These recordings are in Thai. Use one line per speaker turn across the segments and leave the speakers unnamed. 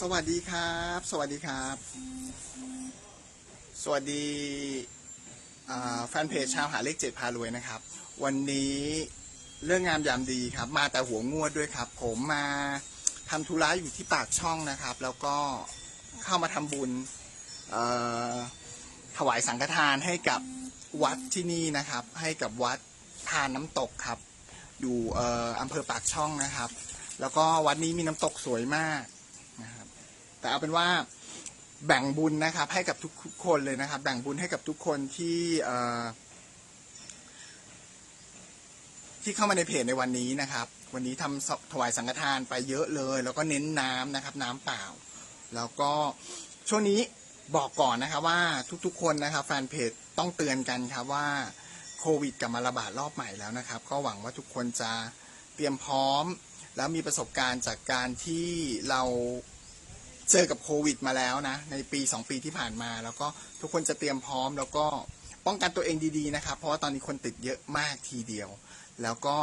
สวัสดีครับ สวัสดีครับ สวัสดีแฟนเพจชาวหาเลขเจ็ดพารวยนะครับ วันนี้เรื่องงามยามดีครับ มาแต่หัวงวดด้วยครับ ผมมาทำธุระอยู่ที่ปากช่องนะครับ แล้วก็เข้ามาทำบุญถวายสังฆทานให้กับวัดที่นี่นะครับ ให้กับวัดทานน้ำตกครับ อยู่อำเภอปากช่องนะครับ แล้วก็วัดนี้มีน้ำตกสวยมาก แต่เอาเป็นว่าแบ่งบุญนะครับ ให้กับทุกคนเลยนะครับ แบ่งบุญให้กับทุกคนที่ที่เข้ามาในเพจในวันนี้นะครับ วันนี้ทำถวายสังฆทานไปเยอะเลย แล้วก็เน้นน้ำนะครับ น้ำเปล่า แล้วก็ช่วงนี้บอกก่อนนะครับว่าทุกๆ คนนะครับ แฟนเพจต้องเตือนกันครับว่าโควิดกลับมาระบาดรอบใหม่แล้วนะครับ ก็หวังว่าทุกคนจะเตรียมพร้อม แล้วมีประสบการณ์จากการที่เรา เจอกับโควิดมาแล้วนะ ในปี 2 ปีที่ผ่านมา แล้วก็ทุกคนจะเตรียมพร้อม แล้วก็ป้องกันตัวเองดีๆนะครับ เพราะว่าตอนนี้คนติดเยอะมากทีเดียว แล้วก็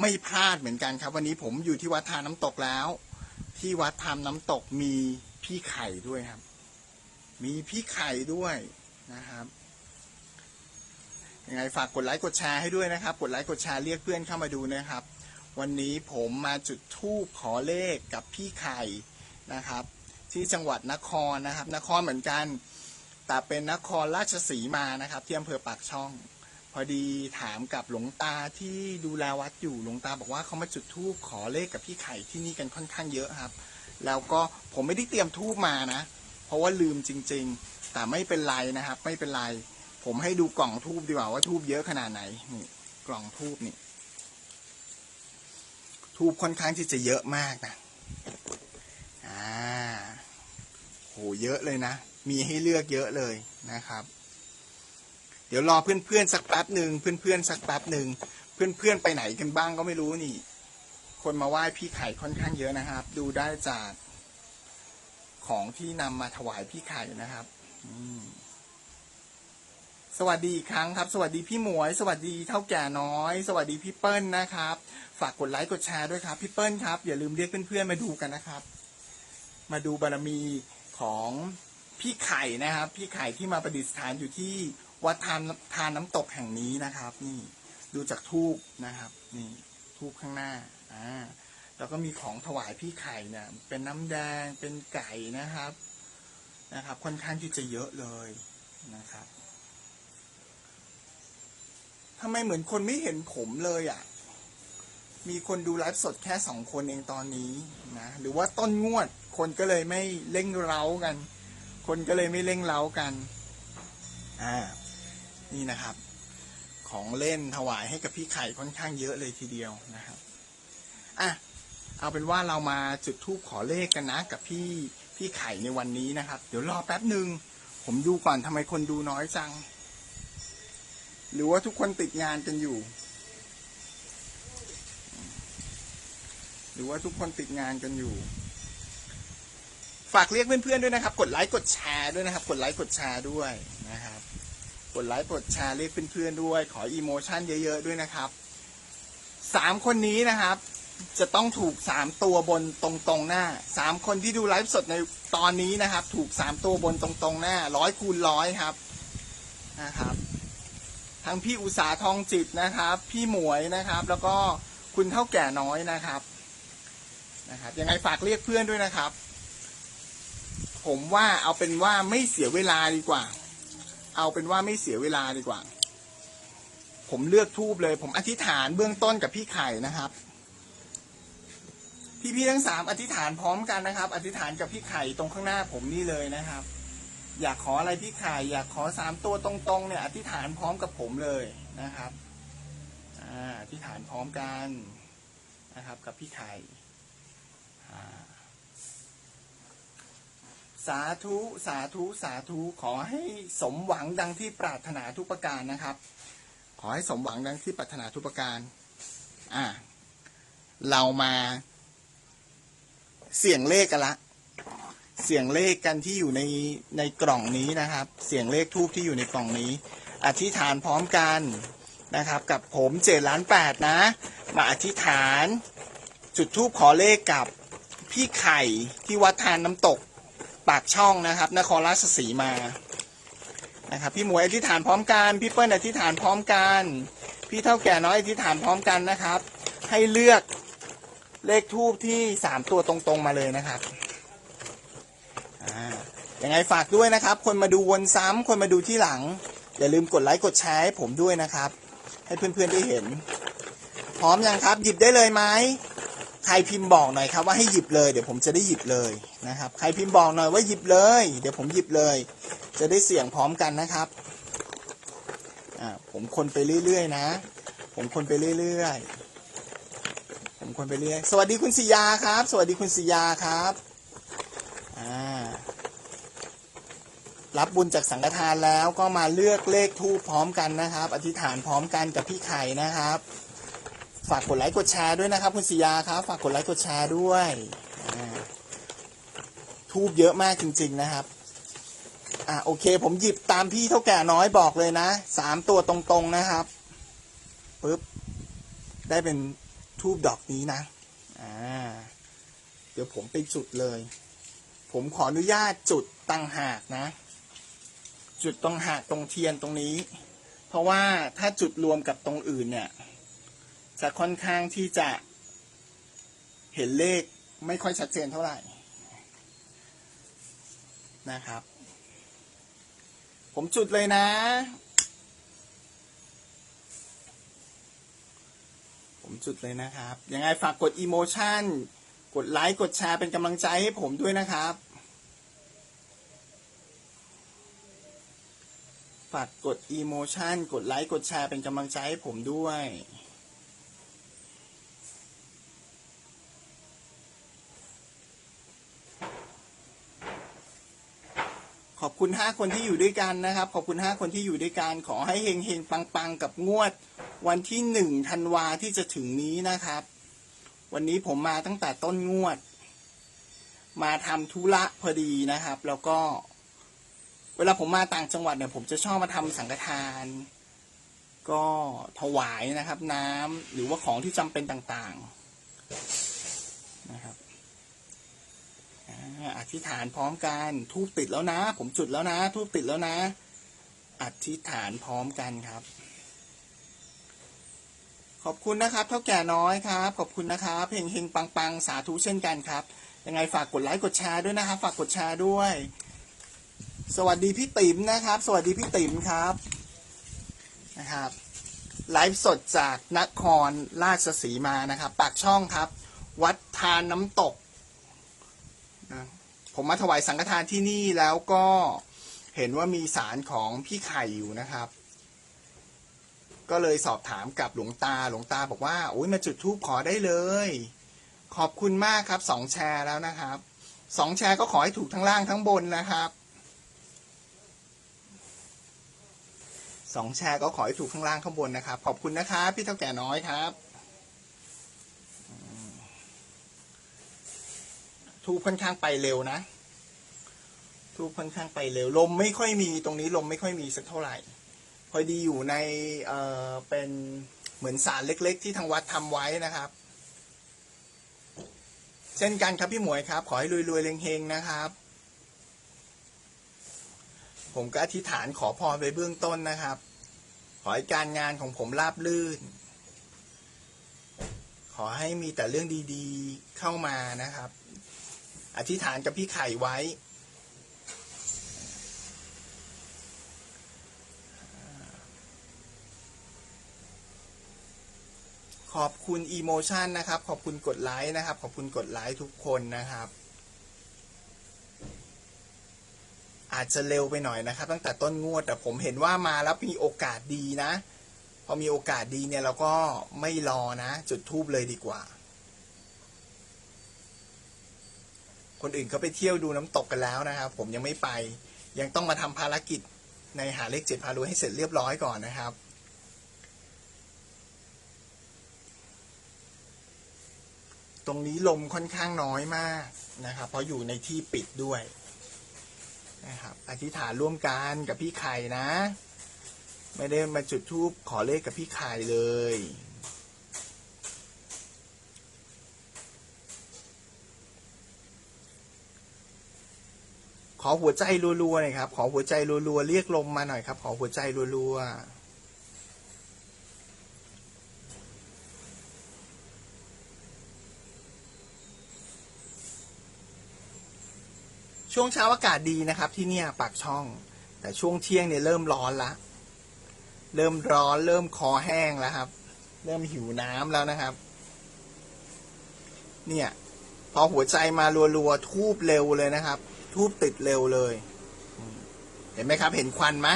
ไม่พลาดเหมือนกันครับ วันนี้ผมอยู่ที่วัดทานน้ำตกแล้ว ที่วัดทานน้ำตกมีพี่ไข่ด้วยครับ มีพี่ไข่ด้วยนะครับยังไงฝากกดไลค์กดแชร์ให้ด้วยนะครับ กดไลค์กดแชร์เรียกเพื่อนเข้ามาดูนะครับ วันนี้ผมมาจุดธูปขอเลขกับพี่ไข่นะครับ ที่จังหวัดนครนะครับ นครเหมือนกัน แต่เป็นนครราชสีมานะครับที่อำเภอปากช่อง พอดีถามกับหลวงตาที่ดูแลวัดอยู่หลวงตาบอกว่าเขามาจุดธูปขอเลขกับพี่ไข่ที่นี่กันค่อนข้างเยอะครับ แล้วก็ผมไม่ได้เตรียมธูปมานะ เพราะว่าลืมจริง ๆ แต่ไม่เป็นไรนะครับ ไม่เป็นไร ผมให้ดูกล่องทูบดีกว่าว่าทูบเยอะขนาดไหนนี่กล่องทูบนี่ทูบค่อนข้างที่จะเยอะมากนะ อ่า โหเยอะเลยนะ มีให้เลือกเยอะเลยนะครับ เดี๋ยวรอเพื่อนๆสักแป๊บหนึ่งเพื่อนๆสักแป๊บหนึ่งเพื่อนๆไปไหนกันบ้างก็ไม่รู้นี่ คนมาไหว้พี่ไข่ค่อนข้างเยอะนะครับ ดูได้จากของที่นำมาถวายพี่ไข่นะครับสวัสดีอีกครั้งครับ สวัสดีพี่หมวย สวัสดีเท่าแก่น้อย สวัสดีพี่เปิ้ลนะครับ ฝากกดไลค์กดแชร์ด้วยครับ พี่เปิ้ลครับ อย่าลืมเรียกเพื่อนๆมาดูกันนะครับ มาดูบารมี ของพี่ไข่นะครับ พี่ไข่ที่มาประดิษฐานอยู่ที่วัดทานทานน้ำตกแห่งนี้นะครับ นี่ดูจากทูบนะครับ นี่ทูบข้างหน้าอ่าแล้วก็มีของถวายพี่ไข่เนี่ย เป็นน้ำแดงเป็นไก่นะครับนะครับ ค่อนข้างที่จะเยอะเลยนะครับทำไมเหมือนคนไม่เห็นผมเลยอะ มีคนดูไลฟ์สดแค่สองคนเองตอนนี้นะหรือว่าต้นงวดคนก็เลยไม่เร่งเร้ากัน คนก็เลยไม่เร่งเร้ากันอ่านี่นะครับ ของเล่นถวายให้กับพี่ไข่ค่อนข้างเยอะเลยทีเดียวนะครับอะเอาเป็นว่าเรามาจุดธูปขอเลขกันนะกับพี่พี่ไข่ในวันนี้นะครับ เดี๋ยวรอแป๊บหนึ่งผมดูก่อนทำไมคนดูน้อยจัง หรือว่าทุกคนติดงานกันอยู่ รือว่าทุกคนติดงานกันอยู่ ฝากเรียกเพื่อนๆด้วยนะครับ กดไลค์กดแชร์ด้วยนะครับ กดไลค์กดแชร์ด้วยนะครับ กดไลค์กดแชร์เรียกเพื่อนๆด้วย ขออีโมชั่นเยอะๆด้วยนะครับสามคนนี้นะครับ จะต้องถูกสามตัวบนตรงๆหน้าสามคนที่ดูไลฟ์สดในตอนนี้นะครับ ถูกสามตัวบนตรงๆหน้าร้อยคูณร้อยครับนะครับทั้งพี่อุตสาทองจิตนะครับ พี่หมวยนะครับ แล้วก็คุณเท่าแก่น้อยนะครับ นะครับยังไงฝากเรียกเพื่อนด้วยนะครับ ผมว่าเอาเป็นว่าไม่เสียเวลาดีกว่า เอาเป็นว่าไม่เสียเวลาดีกว่า ผมเลือกทูบเลย ผมอธิษฐานเบื้องต้นกับพี่ไข่นะครับพี่ๆทั้งสามอธิษฐานพร้อมกันนะครับ อธิษฐานกับพี่ไข่ตรงข้างหน้าผมนี่เลยนะครับ อยากขออะไรพี่ไข่อยากขอสามตัวตรงๆเนี่ย อธิษฐานพร้อมกับผมเลยนะครับอ่าอธิษฐานพร้อมกันนะครับ กับพี่ไข่ สาธุสาธุสาธุขอให้สมหวังดังที่ปรารถนาทุกประการนะครับ ขอให้สมหวังดังที่ปรารถนาทุกประการ อ่า เรามาเสี่ยงเลขกันละ เสียงเลขกันที่อยู่ในในกล่องนี้นะครับ เสียงเลขทูบที่อยู่ในกล่องนี้ อธิษฐานพร้อมกันนะครับ กับผมเจ็ดล้านแปดนะ มาอธิษฐาน จุดทูบขอเลขกับ พี่ไข่ที่วัดทานน้ำตก ปากช่องนะครับนครราชสีมานะครับพี่หมวยอธิษฐานพร้อมกันพี่เปิ้ลอธิษฐานพร้อมกันพี่เท่าแก่น้อยอธิษฐานพร้อมกันนะครับ ให้เลือกเลขทูบที่สามตัวตรงๆมาเลยนะครับอ่ายังไงฝากด้วยนะครับ คนมาดูวนซ้ำคนมาดูที่หลัง อย่าลืมกดไลค์กดแชร์ให้ผมด้วยนะครับ ให้เพื่อนๆได้เห็น พร้อมยังครับ หยิบได้เลยไหม ใครพิมพ์บอกหน่อยครับว่าให้หยิบเลยเดี๋ยวผมจะได้หยิบเลยนะครับ ใครพิมพ์บอกหน่อยว่าหยิบเลย เดี๋ยวผมหยิบเลย จะได้เสี่ยงพร้อมกันนะครับอ่าผมคนไปเรื่อยๆนะ ผมคนไปเรื่อยๆผมคนไปเรื่อยสวัสดีคุณสิยาครับ สวัสดีคุณสิยาครับอ่ารับบุญจากสังฆทานแล้วก็มาเลือกเลขทูปพร้อมกันนะครับ อธิษฐานพร้อมกันกับพี่ไข่นะครับ ฝากกดไลค์กดแชร์ด้วยนะครับ คุณสิยาครับ ฝากกดไลค์กดแชร์ด้วยทูบเยอะมากจริง ๆนะครับ อะโอเค ผมหยิบตามพี่เท่าแก่น้อยบอกเลยนะสามตัวตรงๆนะครับปึ๊บได้เป็นทูบดอกนี้นะอ่าเดี๋ยวผมไปจุดเลย ผมขออนุญาตจุดตังหากนะ จุดตรงหากตรงเทียนตรงนี้ เพราะว่าถ้าจุดรวมกับตรงอื่นเนี่ย จะค่อนข้างที่จะเห็นเลขไม่ค่อยชัดเจนเท่าไหร่นะครับ ผมจุดเลยนะ ผมจุดเลยนะครับ ยังไงฝากกดอีโมชันกดไลค์กดแชร์เป็นกำลังใจให้ผมด้วยนะครับ ฝากกดอีโมชันกดไลค์กดแชร์เป็นกำลังใจให้ผมด้วย ขอบคุณห้าคนที่อยู่ด้วยกันนะครับ ขอบคุณห้าคนที่อยู่ด้วยกันขอให้เฮงเฮงปังปังกับงวด วันที่หนึ่งธันวาที่จะถึงนี้นะครับ วันนี้ผมมาตั้งแต่ต้นงวด มาทำธุระพอดีนะครับ แล้วก็ เวลาผมมาต่างจังหวัดเนี่ยผมจะชอบมาทำสังฆทาน ก็ถวายนะครับ น้ำหรือว่าของที่จำเป็นต่างๆ นะครับ อธิษฐานพร้อมกันทูบติดแล้วนะ ผมจุดแล้วนะทูบติดแล้วนะ อธิษฐานพร้อมกันครับ ขอบคุณนะครับ เท่าแก่น้อยครับ ขอบคุณนะครับเฮงเฮงปังปังสาธุเช่นกันครับ ยังไงฝากกดไลค์กดแชร์ด้วยนะครับ ฝากกดแชร์ด้วย สวัสดีพี่ติ๋มนะครับ สวัสดีพี่ติ๋มครับนะครับไลฟ์สดจากนครราชสีมานะครับ ปากช่องครับ วัดทานน้ำตก ผมมาถวายสังฆทานที่นี่แล้วก็เห็นว่ามีสารของพี่ไข่อยู่นะครับ ก็เลยสอบถามกับหลวงตาหลวงตาบอกว่าโอ้ยมาจุดธูปขอได้เลย ขอบคุณมากครับสองแชร์แล้วนะครับสองแชร์ก็ขอให้ถูกทั้งล่างทั้งบนนะครับสองแชร์ก็ขอให้ถูกข้างล่างข้างบนนะครับ ขอบคุณนะครับพี่เท่าแก่น้อยครับ ทูบค่อนข้างไปเร็วนะทูบค่อนข้างไปเร็วลมไม่ค่อยมีตรงนี้ลมไม่ค่อยมีสักเท่าไหร่ พอดีอยู่ในเอ่อเป็นเหมือนศาลเล็ก ๆ ที่ทางวัดทำไว้นะครับ เช่นกันครับพี่หมวยครับ ขอให้รวยๆเฮงๆนะครับ ผมก็อธิษฐานขอพรไปเบื้องต้นนะครับ ขอให้การงานของผมราบรื่น ขอให้มีแต่เรื่องดีๆเข้ามานะครับ อธิษฐานกับพี่ไข่ไว้ ขอบคุณอีโมชันนะครับ ขอบคุณกดไลค์นะครับ ขอบคุณกดไลค์ทุกคนนะครับ อาจจะเร็วไปหน่อยนะครับ ตั้งแต่ต้นงวดแต่ผมเห็นว่ามาแล้วมีโอกาสดีนะ พอมีโอกาสดีเนี่ยเราก็ไม่รอนะ จุดทูบเลยดีกว่า คนอื่นเขาไปเที่ยวดูน้ำตกกันแล้วนะครับ ผมยังไม่ไป ยังต้องมาทำภารกิจในหาเลขเจ็ดพารวยให้เสร็จเรียบร้อยก่อนนะครับ ตรงนี้ลมค่อนข้างน้อยมากนะครับ เพราะอยู่ในที่ปิดด้วยนะครับอธิษฐานร่วมกันกับพี่ไข่นะ ไม่ได้มาจุดธูปขอเลขกับพี่ไข่เลย ขอหัวใจรัวๆหน่อยครับ ขอหัวใจรัวๆ เรียกลมมาหน่อยครับ ขอหัวใจรัวๆช่วงเช้าอากาศดีนะครับที่เนี่ยปากช่อง แต่ช่วงเที่ยงเนี่ยเริ่มร้อนละ เริ่มร้อน เริ่มคอแห้งแล้วครับ เริ่มหิวน้ำแล้วนะครับ เนี่ย พอหัวใจมารัวๆ ทูบเร็วเลยนะครับ ทูบติดเร็วเลย เห็นไหมครับ เห็นควันไหม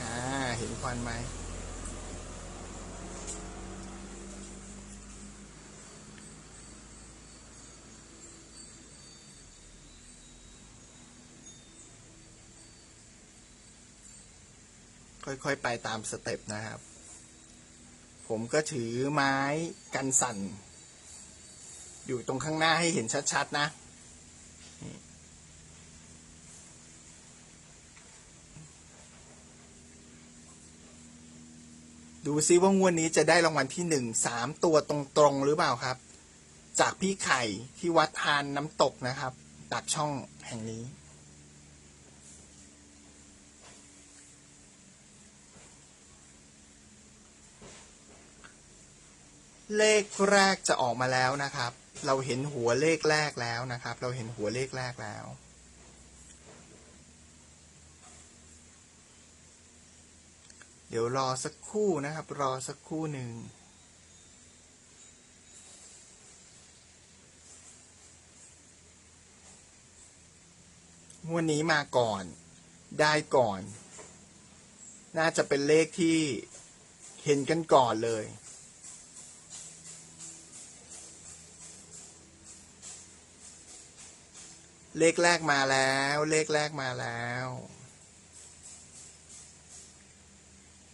อ่า เห็นควันไหมค่อยๆ ไปตามสเต็ปนะครับ ผมก็ถือไม้กันสั่น อยู่ตรงข้างหน้าให้เห็นชัด ๆ นะ ดูซิว่างวดนี้จะได้รางวัลที่หนึ่งสามตัวตรงๆหรือเปล่าครับ จากพี่ไข่ที่วัดทานน้ำตกนะครับปากช่องแห่งนี้ เลขแรกจะออกมาแล้วนะครับ เราเห็นหัวเลขแรกแล้วนะครับ เราเห็นหัวเลขแรกแล้ว เดี๋ยวรอสักครู่นะครับ รอสักครู่หนึ่งงวดนี้มาก่อน ได้ก่อน น่าจะเป็นเลขที่เห็นกันก่อนเลยเลขแรกมาแล้ว เลขแรกมาแล้ว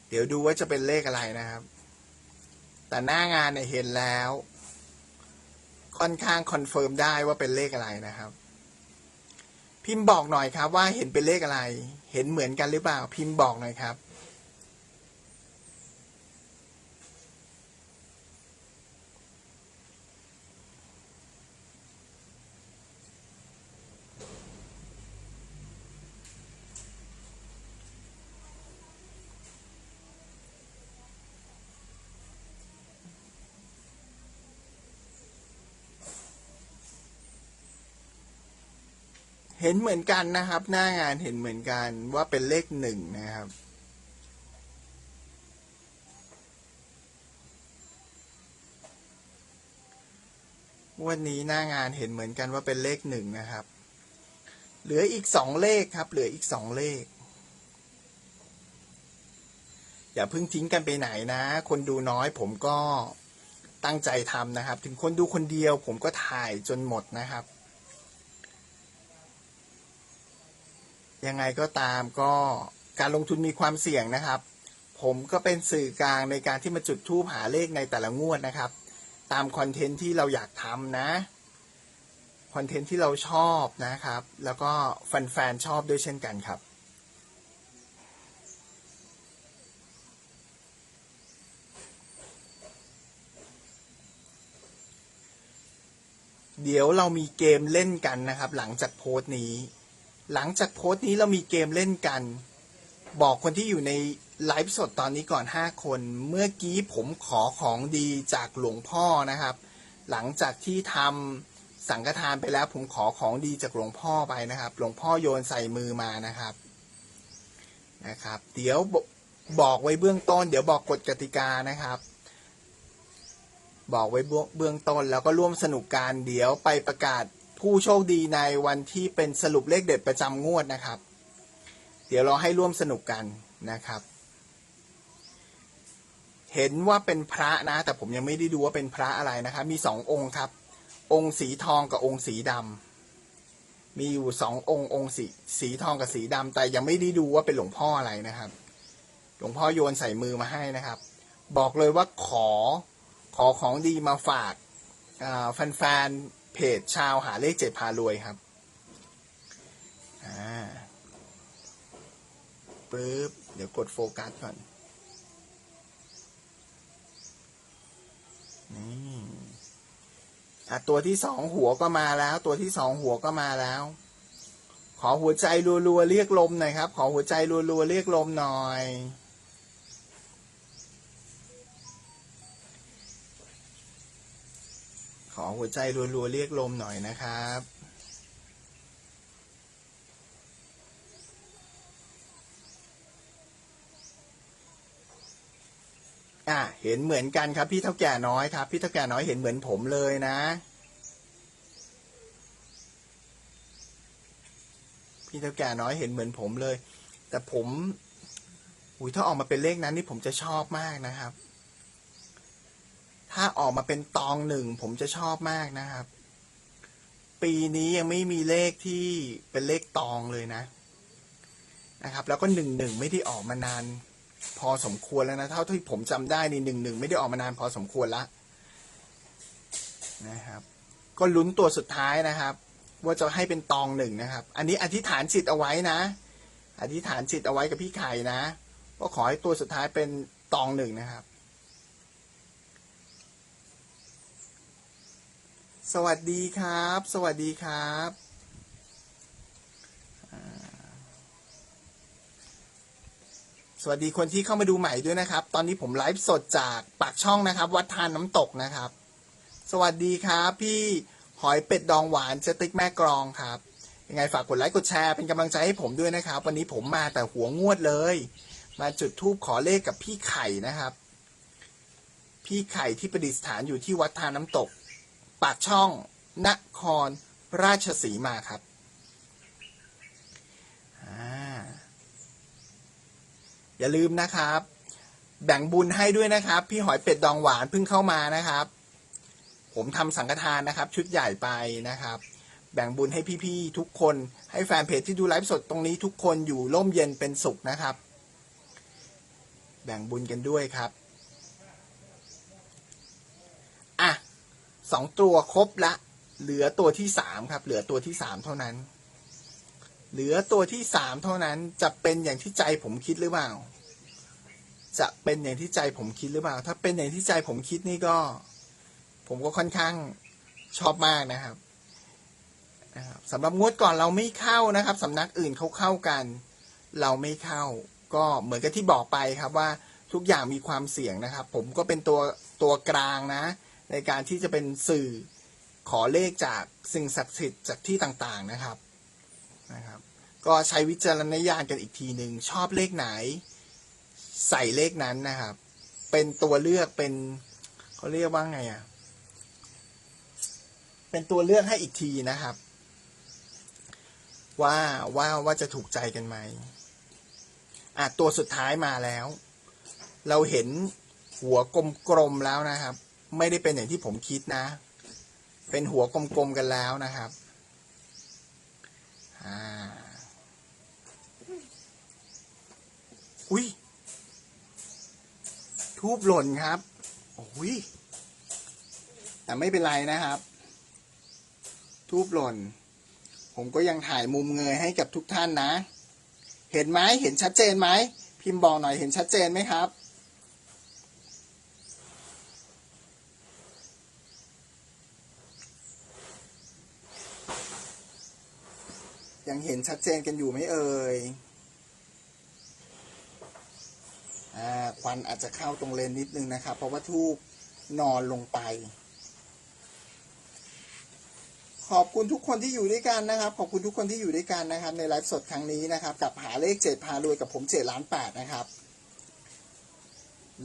เดี๋ยวดูว่าจะเป็นเลขอะไรนะครับ แต่หน้างานเนี่ยเห็นแล้ว ค่อนข้างคอนเฟิร์มได้ว่าเป็นเลขอะไรนะครับ พิมพ์บอกหน่อยครับว่าเห็นเป็นเลขอะไร เห็นเหมือนกันหรือเปล่า พิมพ์บอกหน่อยครับ เห็นเหมือนกันนะครับ หน้างานเห็นเหมือนกันว่าเป็นเลขหนึ่งนะครับ วันนี้หน้างานเห็นเหมือนกันว่าเป็นเลขหนึ่งนะครับ เหลืออีกสองเลขครับ เหลืออีกสองเลข อย่าเพิ่งทิ้งกันไปไหนนะ คนดูน้อยผมก็ตั้งใจทำนะครับ ถึงคนดูคนเดียวผมก็ถ่ายจนหมดนะครับ ยังไงก็ตามก็การลงทุนมีความเสี่ยงนะครับ ผมก็เป็นสื่อกลางในการที่มาจุดทูปหาเลขในแต่ละงวดนะครับ ตามคอนเทนต์ที่เราอยากทำนะคอนเทนต์ที่เราชอบนะครับ แล้วก็แฟนๆชอบด้วยเช่นกันครับ เดี๋ยวเรามีเกมเล่นกันนะครับ หลังจากโพสต์นี้ หลังจากโพสต์นี้เรามีเกมเล่นกัน บอกคนที่อยู่ในไลฟ์สดตอนนี้ก่อน 5 คน เมื่อกี้ผมขอของดีจากหลวงพ่อนะครับ หลังจากที่ทำสังฆทานไปแล้ว ผมขอของดีจากหลวงพ่อไปนะครับ หลวงพ่อโยนใส่มือมานะครับนะครับ เดี๋ยวบบอกไว้เบื้องต้น เดี๋ยวบอกกฎกติกานะครับ บอกไว้เบื้องต้นแล้วก็ร่วมสนุกกันเดี๋ยวไปประกาศ ผู้โชคดีในวันที่เป็นสรุปเลขเด็ดประจำงวดนะครับ เดี๋ยวเราให้ร่วมสนุกกันนะครับ เห็นว่าเป็นพระนะ แต่ผมยังไม่ได้ดูว่าเป็นพระอะไรนะครับ มีสององค์ครับ องค์สีทองกับองค์สีดำมีอยู่สององค์องค์สีสีทองกับสีดำแต่ยังไม่ได้ดูว่าเป็นหลวงพ่ออะไรนะครับ หลวงพ่อโยนใส่มือมาให้นะครับ บอกเลยว่าขอขอของดีมาฝากแฟนๆ เพจชาวหาเลขเจ็ดพารวยครับอ่าปึ๊บเดี๋ยวกดโฟกัสก่อนนี่อะตัวที่สองหัวก็มาแล้ว ตัวที่สองหัวก็มาแล้ว ขอหัวใจรัวๆเรียกลมหน่อยครับ ขอหัวใจรัวๆเรียกลมหน่อย อหัวใจรัวๆเรียกลมหน่อยนะครับอะเห็นเหมือนกันครับพี่เท่าแก่น้อยครับ พี่เท่าแก่น้อยเห็นเหมือนผมเลยนะ พี่เท่าแก่น้อยเห็นเหมือนผมเลย แต่ผมอุ้ยถ้าออกมาเป็นเลขนั้นนี่ผมจะชอบมากนะครับ ถ้าออกมาเป็นตองหนึ่งผมจะชอบมากนะครับ ปีนี้ยังไม่มีเลขที่เป็นเลขตองเลยนะ นะครับ แล้วก็หนึ่งหนึ่งไม่ได้ออกมานาน พอสมควรแล้วนะเท่าที่ผมจำได้นี่หนึ่งหนึ่งไม่ได้ออกมานานพอสมควรละนะครับ ก็ลุ้นตัวสุดท้ายนะครับ ว่าจะให้เป็นตองหนึ่งนะครับ อันนี้อธิษฐานจิตเอาไว้นะ อธิษฐานจิตเอาไว้กับพี่ไข่นะว่าขอให้ตัวสุดท้ายเป็นตองหนึ่งนะครับ สวัสดีครับ สวัสดีครับ สวัสดีคนที่เข้ามาดูใหม่ด้วยนะครับ ตอนนี้ผมไลฟ์สดจากปากช่องนะครับ วัดทานน้ำตกนะครับ สวัสดีครับ พี่หอยเป็ดดองหวานเจติ๊กแม่กรองครับยังไงฝากกดไลค์กดแชร์เป็นกำลังใจให้ผมด้วยนะครับ วันนี้ผมมาแต่หัวงวดเลย มาจุดทูบขอเลขกับพี่ไข่นะครับ พี่ไข่ที่ประดิษฐานอยู่ที่วัดทานน้ำตก ปากช่อง นครราชสีมาครับอย่าลืมนะครับ แบ่งบุญให้ด้วยนะครับ พี่หอยเป็ดดองหวานเพิ่งเข้ามานะครับ ผมทำสังฆทานนะครับ ชุดใหญ่ไปนะครับ แบ่งบุญให้พี่ๆทุกคนให้แฟนเพจที่ดูไลฟ์สดตรงนี้ทุกคนอยู่ร่มเย็นเป็นสุขนะครับ แบ่งบุญกันด้วยครับ อะ สองตัวครบละ เหลือตัวที่สามครับ เหลือตัวที่สามเท่านั้น เหลือตัวที่สามเท่านั้นจะเป็นอย่างที่ใจผมคิดหรือเปล่า จะเป็นอย่างที่ใจผมคิดหรือเปล่า ถ้าเป็นอย่างที่ใจผมคิดนี่ก็ ผมก็ค่อนข้างชอบมากนะครับนะครับสำหรับงวดก่อนเราไม่เข้านะครับสำนักอื่นเขาเข้ากัน เราไม่เข้า ก็เหมือนกับที่บอกไปครับว่าทุกอย่างมีความเสี่ยงนะครับ ผมก็เป็นตัวตัวกลางนะ ในการที่จะเป็นสื่อขอเลขจากสิ่งศักดิ์สิทธิ์จากที่ต่างๆนะครับนะครับ ก็ใช้วิจารณญาณกันอีกทีหนึ่งชอบเลขไหน ใส่เลขนั้นนะครับ เป็นตัวเลือกเป็นเขาเรียกว่าไงอะเป็นตัวเลือกให้อีกทีนะครับ ว่าว่าว่าจะถูกใจกันไหมอะตัวสุดท้ายมาแล้ว เราเห็นหัวกลมๆแล้วนะครับ ไม่ได้เป็นอย่างที่ผมคิดนะ เป็นหัวกลมๆกันแล้วนะครับอ่าอุ้ยทูบหล่นครับโอ้ยแต่ไม่เป็นไรนะครับ ทูบหล่น ผมก็ยังถ่ายมุมเงยให้กับทุกท่านนะ เห็นไหมเห็นชัดเจนไหม พิมพ์บอกหน่อยเห็นชัดเจนไหมครับ เห็นชัดเจนกันอยู่ไหมเอ่ยควันอาจจะเข้าตรงเลนนิดนึงนะครับ เพราะว่าทูบนอนลงไป ขอบคุณทุกคนที่อยู่ด้วยกันนะครับ ขอบคุณทุกคนที่อยู่ด้วยกันนะครับ ในไลฟ์สดครั้งนี้นะครับ กับหาเลขเจ็ดพารวยกับผมเจ็ดล้านแปดนะครับ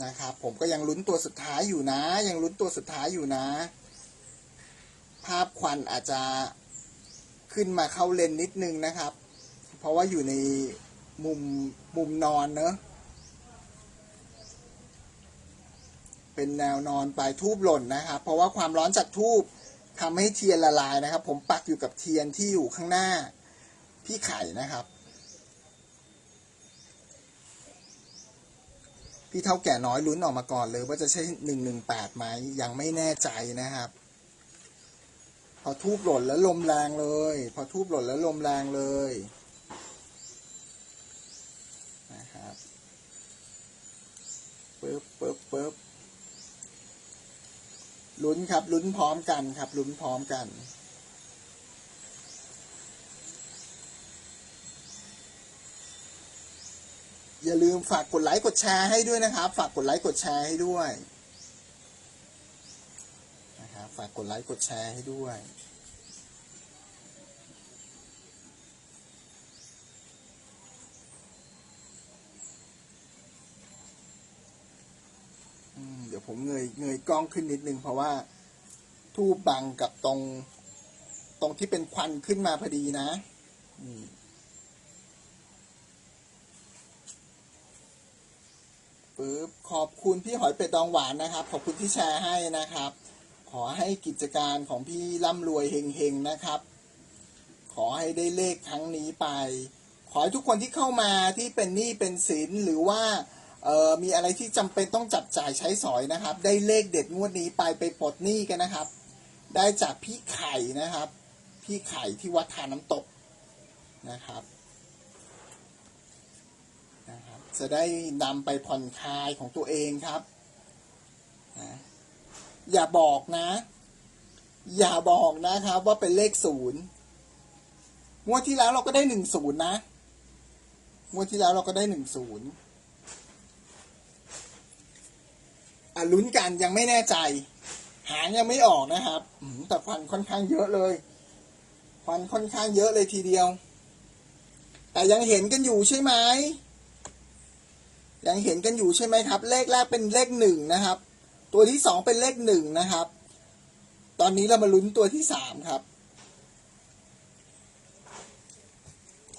นะครับผมก็ยังลุ้นตัวสุดท้ายอยู่นะ ยังลุ้นตัวสุดท้ายอยู่นะ ภาพควันอาจจะ ขึ้นมาเข้าเลนนิดนึงนะครับ เพราะว่าอยู่ในมุมมุมนอนเนอะเป็นแนวนอนปลายทูบหล่นนะครับ เพราะว่าความร้อนจากทูบทำให้เทียนละลายนะครับ ผมปักอยู่กับเทียนที่อยู่ข้างหน้าพี่ไข่นะครับ พี่เท่าแก่น้อยลุ้นออกมาก่อนเลยว่าจะใช่หนึ่งหนึ่งแปดไหมยังไม่แน่ใจนะครับ พอทูบหล่นแล้วลมแรงเลย พอทูบหล่นแล้วลมแรงเลยนะครับปึ๊บปึ๊บปึ๊บลุ้นครับลุ้นพร้อมกันครับลุ้นพร้อมกันอย่าลืมฝากกดไลค์กดแชร์ให้ด้วยนะครับ ฝากกดไลค์กดแชร์ให้ด้วย ฝากกดไลค์กดแชร์ให้ด้วยเดี๋ยวผมเงยเงยกล้องขึ้นนิดนึงเพราะว่าทูบบังกับตรง ตรงที่เป็นควันขึ้นมาพอดีนะปึ๊บขอบคุณพี่หอยเป็ดดองหวานนะครับ ขอบคุณที่แชร์ให้นะครับ ขอให้กิจการของพี่ร่ำรวยเฮงๆนะครับ ขอให้ได้เลขครั้งนี้ไป ขอให้ทุกคนที่เข้ามาที่เป็นหนี้เป็นสินหรือว่าเออมีอะไรที่จำเป็นต้องจับจ่ายใช้สอยนะครับ ได้เลขเด็ดงวดนี้ไปไปปลดหนี้กันนะครับ ได้จากพี่ไข่นะครับ พี่ไข่ที่วัดทานน้ำตกนะครับนะครับ จะได้นำไปผ่อนคลายของตัวเองครับนะ อย่าบอกนะ อย่าบอกนะครับ ว่าเป็นเลขศูนย์งวดที่แล้วเราก็ได้หนึ่งศูนย์นะงวดที่แล้วเราก็ได้หนึ่งศูนย์อะลุ้นกันยังไม่แน่ใจ หางยังไม่ออกนะครับแต่ควันค่อนข้างเยอะเลยควันค่อนข้างเยอะเลยทีเดียว แต่ยังเห็นกันอยู่ใช่ไหมยังเห็นกันอยู่ใช่ไหมครับ เลขแรกเป็นเลขหนึ่งนะครับ ตัวที่สองเป็นเลขหนึ่งนะครับ ตอนนี้เรามาลุ้นตัวที่สามครับ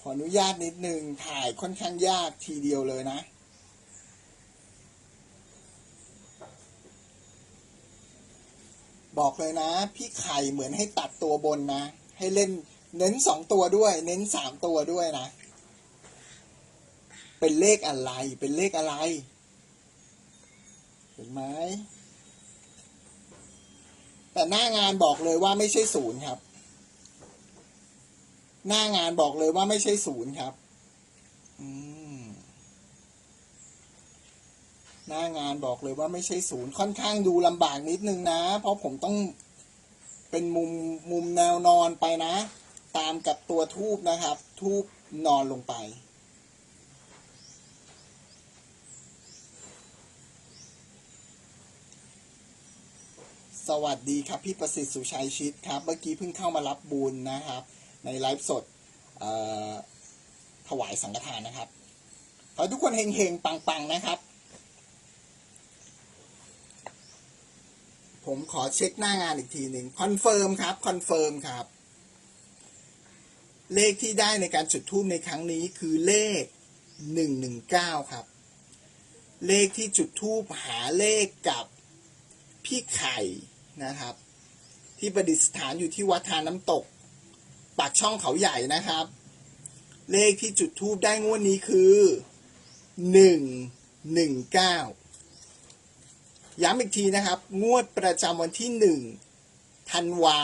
ขออนุญาตนิดนึงถ่ายค่อนข้างยากทีเดียวเลยนะบอกเลยนะ พี่ไข่เหมือนให้ตัดตัวบนนะ ให้เล่นเน้นสองตัวด้วย เน้นสามตัวด้วยนะ เป็นเลขอะไรเป็นเลขอะไร เห็นไหม แต่หน้างานบอกเลยว่าไม่ใช่ศูนย์ครับ หน้างานบอกเลยว่าไม่ใช่ศูนย์ครับหน้างานบอกเลยว่าไม่ใช่ศูนย์ค่อนข้างดูลำบากนิดนึงนะ เพราะผมต้องเป็นมุมมุมแนวนอนไปนะ ตามกับตัวทูบนะครับ ทูบนอนลงไป สวัสดีครับ พี่ประสิทธิ์สุชัยชิดครับ เมื่อกี้เพิ่งเข้ามารับบุญนะครับ ในไลฟ์สดถวายสังฆทานนะครับขอทุกคนเฮงๆ ปังๆ นะครับ ผมขอเช็คหน้างานอีกทีหนึ่งคอนเฟิร์มครับคอนเฟิร์มครับ เลขที่ได้ในการจุดทูบในครั้งนี้คือเลขหนึ่งหนึ่งเก้าครับ เลขที่จุดทูบหาเลขกับพี่ไข่ นะครับ ที่ประดิษฐานอยู่ที่วัดทานน้ำตก ปากช่องเขาใหญ่นะครับ เลขที่จุดทูบได้งวดนี้คือหนึ่งหนึ่งเก้าย้ำอีกทีนะครับ งวดประจำวันที่หนึ่งธันวา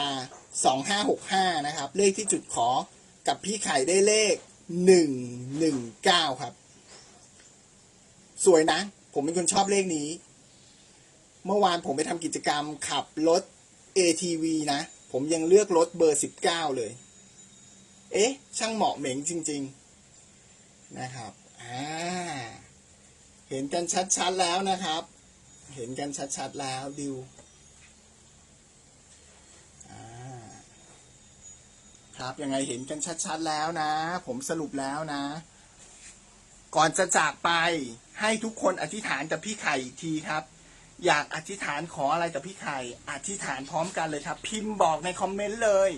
สองห้าหกห้านะครับ เลขที่จุดขอกับพี่ไข่ได้เลขหนึ่งหนึ่งเก้าครับ สวยนะ ผมเป็นคนชอบเลขนี้ เมื่อวานผมไปทำกิจกรรมขับรถ ATV นะ ผมยังเลือกรถเบอร์สิบเก้าเลย เอ๊ะ ช่างเหมาะเหม็งจริง ๆ นะครับอ่าเห็นกันชัดๆแล้วนะครับ เห็นกันชัดๆแล้วดิวครับยังไงเห็นกันชัดๆแล้วนะ ผมสรุปแล้วนะ ก่อนจะจากไปให้ทุกคนอธิษฐานกับพี่ไข่อีกทีครับ อยากอธิษฐานขออะไรกับพี่ไข่ อธิษฐานพร้อมกันเลยครับ พิมพ์บอกในคอมเมนต์เลย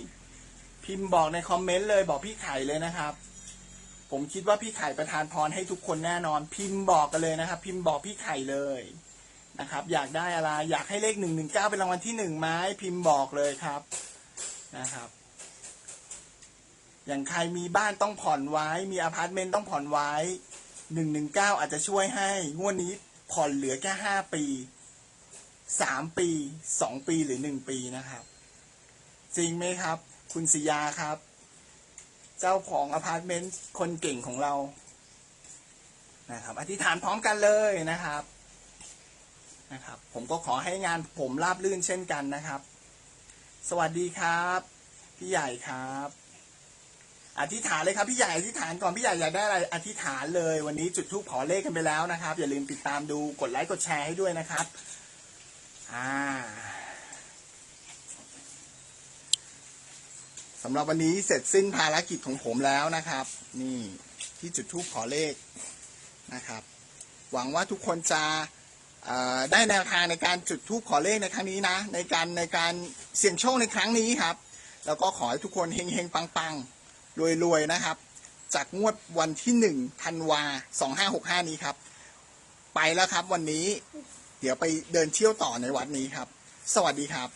พิมพ์บอกในคอมเมนต์เลย บอกพี่ไข่เลยนะครับ ผมคิดว่าพี่ไข่ประทานพรให้ทุกคนแน่นอน พิมพ์บอกกันเลยนะครับ พิมพ์บอกพี่ไข่เลยนะครับ อยากได้อะไร อยากให้เลขหนึ่งหนึ่งเก้าเป็นรางวัลที่หนึ่งไหมพิมพ์บอกเลยครับนะครับ อย่างใครมีบ้านต้องผ่อนไว้ มีอพาร์ตเมนต์ต้องผ่อนไว้หนึ่งหนึ่งเก้าอาจจะช่วยให้งวดนี้ผ่อนเหลือแค่ห้าปี สามปีสองปีหรือหนึ่งปีนะครับ จริงไหมครับ คุณสิยาครับ เจ้าของอพาร์ตเมนต์คนเก่งของเรานะครับอธิษฐานพร้อมกันเลยนะครับนะครับ ผมก็ขอให้งานผมราบรื่นเช่นกันนะครับ สวัสดีครับ พี่ใหญ่ครับ อธิษฐานเลยครับพี่ใหญ่อธิษฐานก่อนพี่ใหญ่อยากได้อะไรอธิษฐานเลย วันนี้จุดทูปขอเลขกันไปแล้วนะครับ อย่าลืมติดตามดูกดไลค์กดแชร์ให้ด้วยนะครับ สำหรับวันนี้เสร็จสิ้นภารกิจของผมแล้วนะครับ นี่ที่จุดทูปขอเลขนะครับ หวังว่าทุกคนจะได้แนวทางในการจุดทูปขอเลขในครั้งนี้นะ ในการในการเสี่ยงโชคในครั้งนี้ครับ แล้วก็ขอให้ทุกคนเฮงๆปังๆรวยๆนะครับ จากงวดวันที่หนึ่งธันวาสองห้าหกห้านี้ครับ ไปแล้วครับวันนี้ เดี๋ยวไปเดินเที่ยวต่อในวัดนี้ครับ สวัสดีครับ